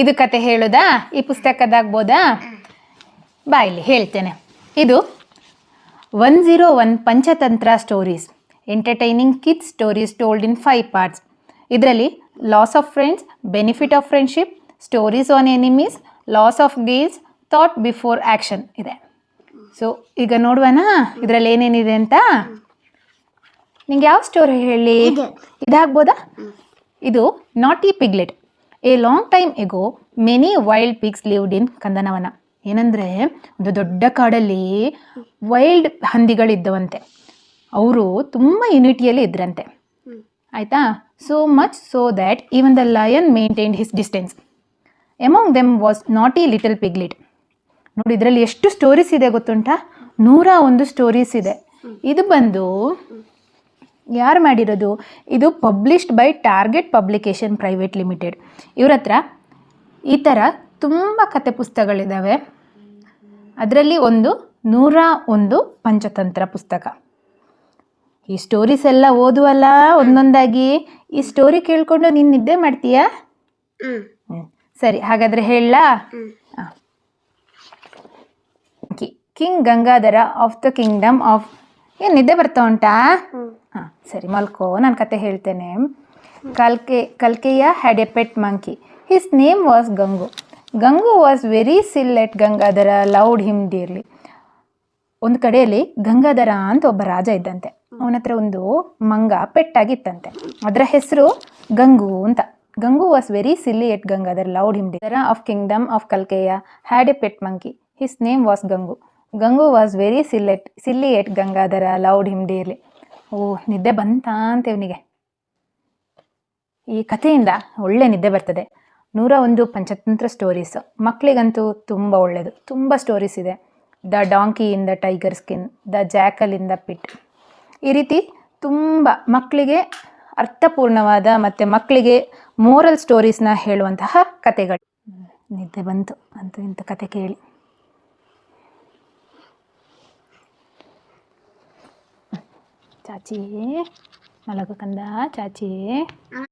ಇದು ಕತೆ ಹೇಳೋದಾ? ಈ ಪುಸ್ತಕದಾಗ್ಬೋದಾ? ಬಾ ಇಲ್ಲಿ ಹೇಳ್ತೇನೆ. ಇದು one zero one Panchatantra stories entertaining kids stories told in five parts ಇದರಲ್ಲಿ loss of friends benefit of friendship stories on enemies loss of gains thought before action ಇದೆ. ಸೊ ಈಗ ನೋಡುವನಾ? ಇದರಲ್ಲಿ ಏನೇನಿದೆ ಅಂತ? ನಿಂಗೆ ಯಾವ ಸ್ಟೋರಿ ಹೇಳಿ? ಇದಾಗ್ಬೋದಾ? ಇದು naughty piglet a long time ago many wild pigs lived in Kandanavana ಏನಂದರೆ, ಒಂದು ದೊಡ್ಡ ಕಾಡಲ್ಲಿ ವೈಲ್ಡ್ ಹಂದಿಗಳಿದ್ದವಂತೆ. ಅವರು ತುಂಬ ಯುನಿಟಿಯಲ್ಲಿ ಇದ್ರಂತೆ. ಆಯಿತಾ? So much so that even the lion maintain his distance among them was naughty little piglet ನೋಡಿ, ಇದರಲ್ಲಿ ಎಷ್ಟು ಸ್ಟೋರೀಸ್ ಇದೆ ಗೊತ್ತುಂಟಾ? ನೂರ ಒಂದು ಸ್ಟೋರೀಸ್ ಇದೆ. ಇದು ಬಂದು ಯಾರು ಮಾಡಿರೋದು? ಇದು published by Target Publication private limited ಇವ್ರ ಹತ್ರ ಈ ಥರ ತುಂಬ ಕತೆ ಪುಸ್ತಕಗಳಿದ್ದಾವೆ ಅದರಲ್ಲಿ ಒಂದು ನೂರ ಒಂದು ಪಂಚತಂತ್ರ ಪುಸ್ತಕ. ಈ ಸ್ಟೋರೀಸ್ ಎಲ್ಲ ಓದುವಲ್ಲ ಒಂದೊಂದಾಗಿ. ಈ ಸ್ಟೋರಿ ಕೇಳಿಕೊಂಡು ನೀನು ನಿದ್ದೆ ಮಾಡ್ತೀಯಾ. ಸರಿ ಹಾಗಾದರೆ ಹೇಳ king Gangadhara of the kingdom of ಏನು ನಿದ್ದೆ ಬರ್ತಾ ಉಂಟಾ? ಹಾಂ, ಸರಿ, ಮಲ್ಕೋ. ನಾನು ಕತೆ ಹೇಳ್ತೇನೆ. ಕಲ್ಕೆ, ಕಲ್ಕೆಯ had a pet monkey. His name was Gangu. Gangu was very silly Gangadhara loved him dearly ಒಂದು ಕಡೆಯಲ್ಲಿ ಗಂಗಾಧರ ಅಂತ ಒಬ್ಬ ರಾಜ ಇದ್ದಂತೆ. ಅವನ ಹತ್ರ ಒಂದು ಮಂಗ ಪೆಟ್ಟಾಗಿತ್ತಂತೆ. ಅದರ ಹೆಸರು ಗಂಗು ಅಂತ. Gangu was very silly yet Gangadhar loved him dear of kingdom of ಕಲ್ಕೆಯ had a pet monkey. His name was Gangu. Gangu was very silly yet silly yet Gangadhara loved him dearly ಓ ನಿದ್ದೆ ಬಂತಾ ಅಂತ ಇವನಿಗೆ ಈ ಕಥೆಯಿಂದ ಒಳ್ಳೆ ನಿದ್ದೆ ಬರ್ತದೆ. ನೂರ ಒಂದು ಪಂಚತಂತ್ರ ಸ್ಟೋರೀಸ್ ಮಕ್ಕಳಿಗಂತೂ ತುಂಬ ಒಳ್ಳೆಯದು ತುಂಬ ಸ್ಟೋರೀಸ್ ಇದೆ. The donkey in the tiger skin the jackal in the pit. ಈ ರೀತಿ ತುಂಬ ಮಕ್ಕಳಿಗೆ ಅರ್ಥಪೂರ್ಣವಾದ ಮತ್ತು ಮಕ್ಕಳಿಗೆ ಮೋರಲ್ ಸ್ಟೋರೀಸ್ನ ಹೇಳುವಂತಹ ಕತೆಗಳು ಹ್ಮ್, ನಿದ್ದೆ ಬಂತು ಅಂತ ಇಂಥ ಕತೆ ಕೇಳಿ. caci. Malah ke kenda, caci. Ah.